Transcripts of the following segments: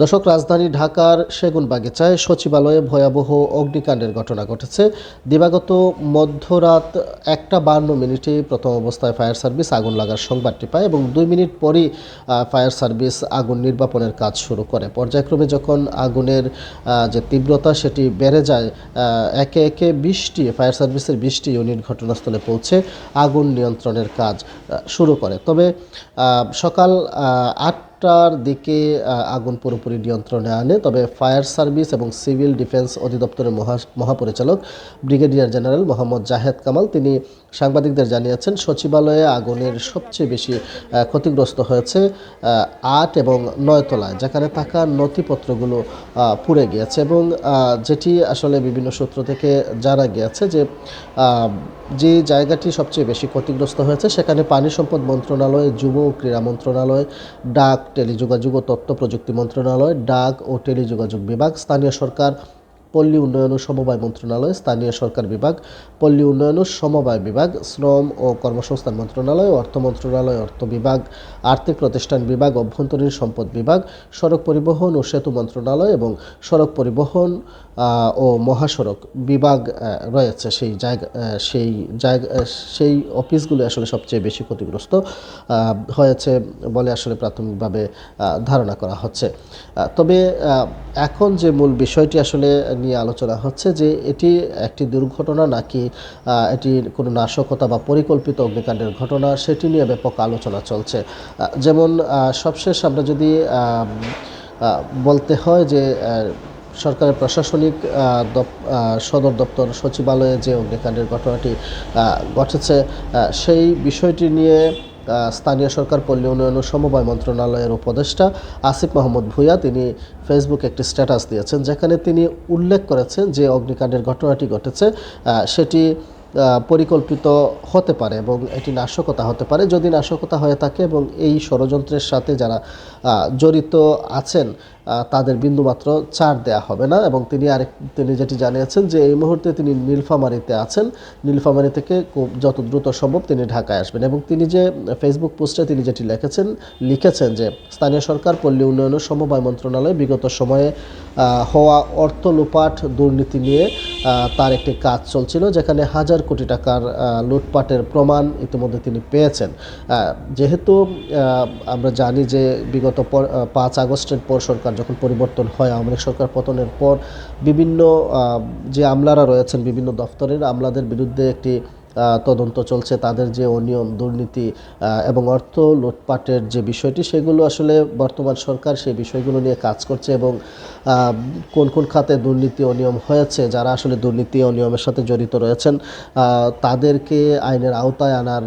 দর্শক রাজধানী ঢাকার সেগুনবাগিচায় সচিবালয়ে ভয়াবহ অগ্নিকাণ্ডের ঘটনা ঘটেছে। দিবাগত মধ্যরাত একটা বান্ন মিনিটে প্রথম অবস্থায় ফায়ার সার্ভিস আগুন লাগার সংবাদটি পায় এবং দুই মিনিট পরই ফায়ার সার্ভিস আগুন নির্বাপনের কাজ শুরু করে। পর্যায়ক্রমে যখন আগুনের যে তীব্রতা সেটি বেড়ে যায় একে একে বৃষ্টি ফায়ার সার্ভিসের বৃষ্টি ইউনিট ঘটনাস্থলে পৌঁছে আগুন নিয়ন্ত্রণের কাজ শুরু করে। তবে সকাল আহ, আটটার দিকে আগুন পুরোপুরি নিয়ন্ত্রণে আনে। তবে ফায়ার সার্ভিস এবং সিভিল ডিফেন্স অধিদপ্তরের মহা, মহাপরিচালক ব্রিগেডিয়ার জেনারেল মোহাম্মদ জাহেদ কামাল, তিনি সাংবাদিকদের জানিয়েছেন, সচিবালয়ে আগুনের সবচেয়ে বেশি ক্ষতিগ্রস্ত হয়েছে আট এবং নয় তলায়, যেখানে থাকা নথিপত্রগুলো পুড়ে গিয়েছে এবং যেটি আসলে বিভিন্ন সূত্র থেকে জানা গিয়েছে যে যে জায়গাটি সবচেয়ে বেশি ক্ষতিগ্রস্ত হয়েছে, সেখানে পানি সম্পদ মন্ত্রণালয়, যুব ও ক্রীড়া মন্ত্রণালয়, ডাক টেলিযোগাযোগ ও তথ্য প্রযুক্তি মন্ত্রণালয় ডাক ও টেলিযোগাযোগ বিভাগ স্থানীয় সরকার পল্লী উন্নয়ন ও সমবায় মন্ত্রণালয়, স্থানীয় সরকার বিভাগ, পল্লী উন্নয়ন ও সমবায় বিভাগ, শ্রম ও কর্মসংস্থান মন্ত্রণালয়, অর্থ মন্ত্রণালয়, অর্থ বিভাগ, আর্থিক প্রতিষ্ঠান বিভাগ, অভ্যন্তরীণ সম্পদ বিভাগ, সড়ক পরিবহন ও সেতু মন্ত্রণালয় এবং সড়ক পরিবহন ও মহাসড়ক বিভাগ রয়েছে। সেই জায়গা সেই জায়গা সেই অফিসগুলো আসলে সবচেয়ে বেশি ক্ষতিগ্রস্ত হয়েছে বলে আসলে প্রাথমিকভাবে ধারণা করা হচ্ছে। তবে এখন যে মূল বিষয়টি আসলে নিয়ে আলোচনা হচ্ছে যে এটি একটি দুর্ঘটনা নাকি এটি কোনো নাশকতা বা পরিকল্পিত অগ্নিকাণ্ডের ঘটনা সেটি নিয়ে ব্যাপক আলোচনা চলছে। যেমন সবশেষ আমরা যদি বলতে হয় যে সরকারের প্রশাসনিক সদর দপ্তর, সচিবালয়ে যে অগ্নিকাণ্ডের ঘটনাটি ঘটেছে সেই বিষয়টি নিয়ে স্থানীয় সরকার পল্লী উন্নয়ন ও সমবায় মন্ত্রণালয়ের উপদেষ্টা আসিফ মাহমুদ ভুঁইয়া তিনি ফেসবুক একটি স্ট্যাটাস দিয়েছেন, যেখানে তিনি উল্লেখ করেছেন যে অগ্নিকাণ্ডের ঘটনাটি ঘটেছে সেটি পরিকল্পিত হতে পারে এবং এটি নাশকতা হতে পারে। যদি নাশকতা হয়ে থাকে এবং এই ষড়যন্ত্রের সাথে যারা জড়িত আছেন তাদের বিন্দুমাত্র ছাড় দেয়া হবে না। এবং তিনি আরেক তিনি যেটি জানিয়েছেন যে এই মুহূর্তে তিনি নীলফামারীতে আছেন। নীলফামারী থেকে খুব যত দ্রুত সম্ভব তিনি ঢাকায় আসবেন। এবং তিনি যে ফেসবুক পোস্টে তিনি যেটি লিখেছেন লিখেছেন যে স্থানীয় সরকার, পল্লী উন্নয়ন ও সমবায় মন্ত্রণালয় বিগত সময়ে হওয়া অর্থ লুপাট দুর্নীতি নিয়ে তার একটি কাজ চলছিল, যেখানে হাজার কোটি টাকার লুটপাটের প্রমাণ ইতিমধ্যে তিনি পেয়েছেন। যেহেতু আমরা জানি যে বিগত পাঁচ আগস্টের পর সরকার যখন পরিবর্তন হয়, আওয়ামী সরকার পতনের পর বিভিন্ন যে আমলারা রয়েছেন, বিভিন্ন দফতরের আমলাদের বিরুদ্ধে একটি তদন্ত চলছে। তাদের যে অনিয়ম, দুর্নীতি এবং অর্থ লুটপাটের যে বিষয়টি, সেগুলো আসলে বর্তমান সরকার সেই বিষয়গুলো নিয়ে কাজ করছে এবং কোন কোন খাতে দুর্নীতি, অনিয়ম হয়েছে, যারা আসলে দুর্নীতি, অনিয়মের সাথে জড়িত রয়েছেন তাদেরকে আইনের আওতায় আনার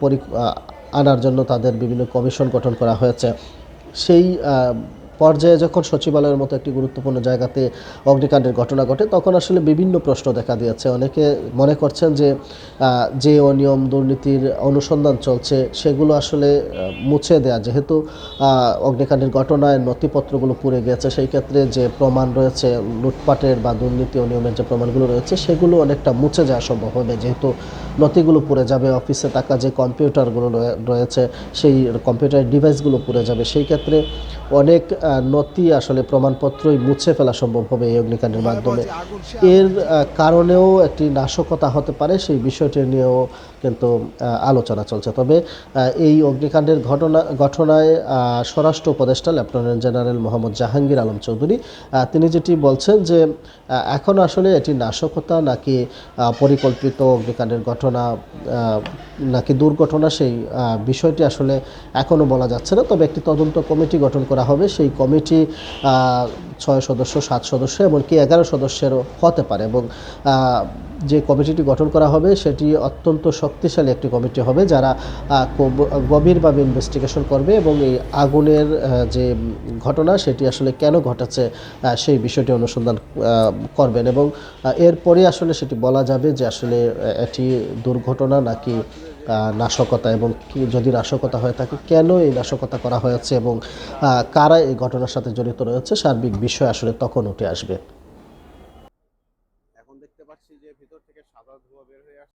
পরি আনার জন্য তাদের বিভিন্ন কমিশন গঠন করা হয়েছে। সেই পর্যায়ে যখন সচিবালয়ের মতো একটি গুরুত্বপূর্ণ জায়গাতে অগ্নিকাণ্ডের ঘটনা ঘটে, তখন আসলে বিভিন্ন প্রশ্ন দেখা দিয়েছে। অনেকে মনে করছেন যে যে অনিয়ম, দুর্নীতির অনুসন্ধান চলছে, সেগুলো আসলে মুছে দেয়া। যেহেতু অগ্নিকাণ্ডের ঘটনায় নথিপত্রগুলো পুড়ে গেছে সেই ক্ষেত্রে যে প্রমাণ রয়েছে, লুটপাটের বা দুর্নীতি অনিয়মের যে প্রমাণগুলো রয়েছে, সেগুলো অনেকটা মুছে যাওয়া সম্ভব হবে। যেহেতু নথিগুলো পুড়ে যাবে, অফিসে থাকা যে কম্পিউটারগুলো রয়েছে, সেই কম্পিউটার ডিভাইসগুলো পুড়ে যাবে। সেই ক্ষেত্রে অনেক নথি আসলে প্রমাণপত্রই মুছে ফেলা সম্ভব হবে এই অগ্নিকাণ্ডের মাধ্যমে। এর কারণেও একটি নাশকতা হতে পারে, সেই বিষয়টি নিয়েও কিন্তু আলোচনা চলছে। তবে এই অগ্নিকাণ্ডের ঘটনা, ঘটনায় স্বরাষ্ট্র উপদেষ্টা, লেফটেন্যান্ট জেনারেল মোহাম্মদ জাহাঙ্গীর আলম চৌধুরী তিনি যেটি বলছেন যে এখন আসলে এটি নাশকতা নাকি পরিকল্পিত অগ্নিকাণ্ডের ঘটনা নাকি দুর্ঘটনা, সেই বিষয়টি আসলে এখনও বলা যাচ্ছে না। তবে একটি তদন্ত কমিটি গঠন করা হবে, সেই কমিটি ছয় সদস্য, সাত সদস্য এমনকি এগারো সদস্যেরও হতে পারে এবং যে কমিটিটি গঠন করা হবে সেটি অত্যন্ত শক্তিশালী একটি কমিটি হবে যারা গভীরভাবে ইনভেস্টিগেশন করবে এবং এই আগুনের যে ঘটনা সেটি আসলে কেন ঘটেছে সেই বিষয়টি অনুসন্ধান করবেন এবং এরপরে আসলে সেটি বলা যাবে যে আসলে এটি দুর্ঘটনা নাকি নাশকতা এবং যদি নাশকতা হয়ে থাকে কেন এই নাশকতা করা হয়েছে এবং কারা এই ঘটনার সাথে জড়িত রয়েছে? সার্বিক বিষয় আসলে তখন উঠে আসবে।